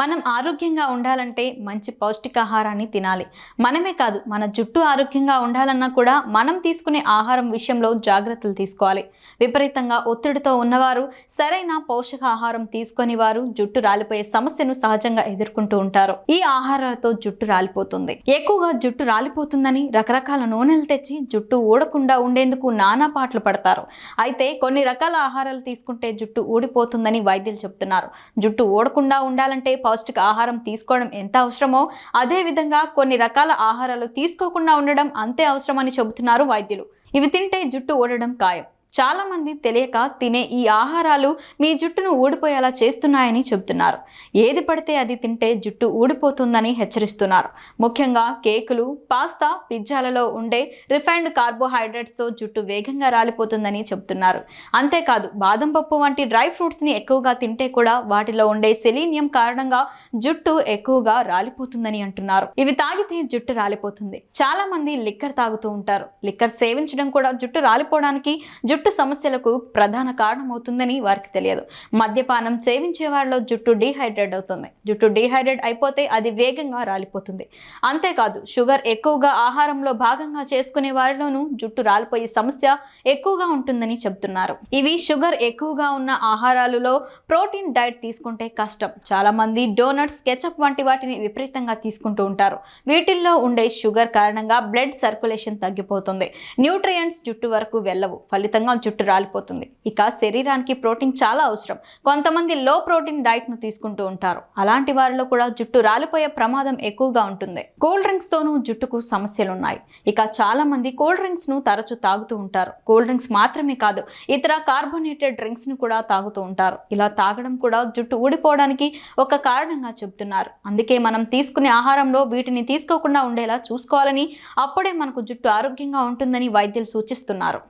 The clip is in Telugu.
మనం ఆరోగ్యంగా ఉండాలంటే మంచి పౌష్టికాహారాన్ని తినాలి. మనమే కాదు మన జుట్టు ఆరోగ్యంగా ఉండాలన్నా కూడా మనం తీసుకునే ఆహారం విషయంలో జాగ్రత్తలు తీసుకోవాలి. విపరీతంగా ఒత్తిడితో ఉన్నవారు సరైన పోషకాహారం తీసుకొని వారు జుట్టు రాలిపోయే సమస్యను సహజంగా ఎదుర్కొంటూ ఉంటారు. ఈ ఆహారాలతో జుట్టు రాలిపోతుంది. ఎక్కువగా జుట్టు రాలిపోతుందని రకరకాల నూనెలు తెచ్చి జుట్టు ఊడకుండా ఉండేందుకు నానా పాటలు పడతారు. అయితే కొన్ని రకాల ఆహారాలు తీసుకుంటే జుట్టు ఊడిపోతుందని వైద్యులు చెప్తున్నారు. జుట్టు ఊడకుండా ఉండాలంటే పౌష్టిక ఆహారం తీసుకోవడం ఎంత అవసరమో అదే విధంగా కొన్ని రకాల ఆహారాలు తీసుకోకుండా ఉండడం అంతే అవసరమని చెబుతున్నారు వైద్యులు. ఇవి తింటే జుట్టు ఊడడం ఖాయం. చాలామంది తెలియక తినే ఈ ఆహారాలు మీ జుట్టును ఊడిపోయేలా చేస్తున్నాయని చెబుతున్నారు. ఏది పడితే అది తింటే జుట్టు ఊడిపోతుందని హెచ్చరిస్తున్నారు. ముఖ్యంగా కేకులు పాస్తా పిజ్జాలలో ఉండే రిఫైన్డ్ కార్బోహైడ్రేట్స్తో జుట్టు వేగంగా రాలిపోతుందని చెబుతున్నారు. అంతేకాదు బాదం పప్పు వంటి డ్రై ఫ్రూట్స్ని ఎక్కువగా తింటే కూడా వాటిలో ఉండే సెలీనియం కారణంగా జుట్టు ఎక్కువగా రాలిపోతుందని అంటున్నారు. ఇవి తాగితే జుట్టు రాలిపోతుంది. చాలా మంది లిక్కర్ తాగుతూ ఉంటారు. లిక్కర్ సేవించడం కూడా జుట్టు రాలిపోవడానికి జుట్టు జుట్టు సమస్యలకు ప్రధాన కారణమవుతుందని వారికి తెలియదు. మద్యపానం సేవించే వారిలో జుట్టు డీహైడ్రేట్ అవుతుంది. జుట్టు డీహైడ్రేట్ అయిపోతే అది వేగంగా రాలిపోతుంది. అంతేకాదు షుగర్ ఎక్కువగా ఆహారంలో భాగంగా చేసుకునే వారిలోనూ జుట్టు రాలిపోయే సమస్య ఎక్కువగా ఉంటుందని చెబుతున్నారు. ఇవి షుగర్ ఎక్కువగా ఉన్న ఆహారాలలో ప్రోటీన్ డైట్ తీసుకుంటే కష్టం. చాలా మంది డోనట్స్ కెచప్ వంటి వాటిని విపరీతంగా తీసుకుంటూ ఉంటారు. వీటిల్లో ఉండే షుగర్ కారణంగా బ్లడ్ సర్క్యులేషన్ తగ్గిపోతుంది. న్యూట్రియంట్స్ జుట్టు వరకు వెళ్ళవు. ఫలితంగా జుట్టు రాలిపోతుంది. ఇక శరీరానికి ప్రోటీన్ చాలా అవసరం. కొంతమంది లో ప్రోటీన్ డైట్ను తీసుకుంటూ ఉంటారు. అలాంటి వారిలో కూడా జుట్టు రాలిపోయే ప్రమాదం ఎక్కువగా ఉంటుంది. కూల్ డ్రింక్స్ తోనూ జుట్టుకు సమస్యలు ఉన్నాయి ఇక చాలా మంది కూల్ డ్రింక్స్ను తరచూ తాగుతూ ఉంటారు. కూల్ డ్రింక్స్ మాత్రమే కాదు ఇతర కార్బోనేటెడ్ డ్రింక్స్ను కూడా తాగుతూ ఉంటారు. ఇలా తాగడం కూడా జుట్టు ఊడిపోవడానికి ఒక కారణంగా చెబుతున్నారు. అందుకే మనం తీసుకునే ఆహారంలో వీటిని తీసుకోకుండా ఉండేలా చూసుకోవాలని అప్పుడే మనకు జుట్టు ఆరోగ్యంగా ఉంటుందని వైద్యులు సూచిస్తున్నారు.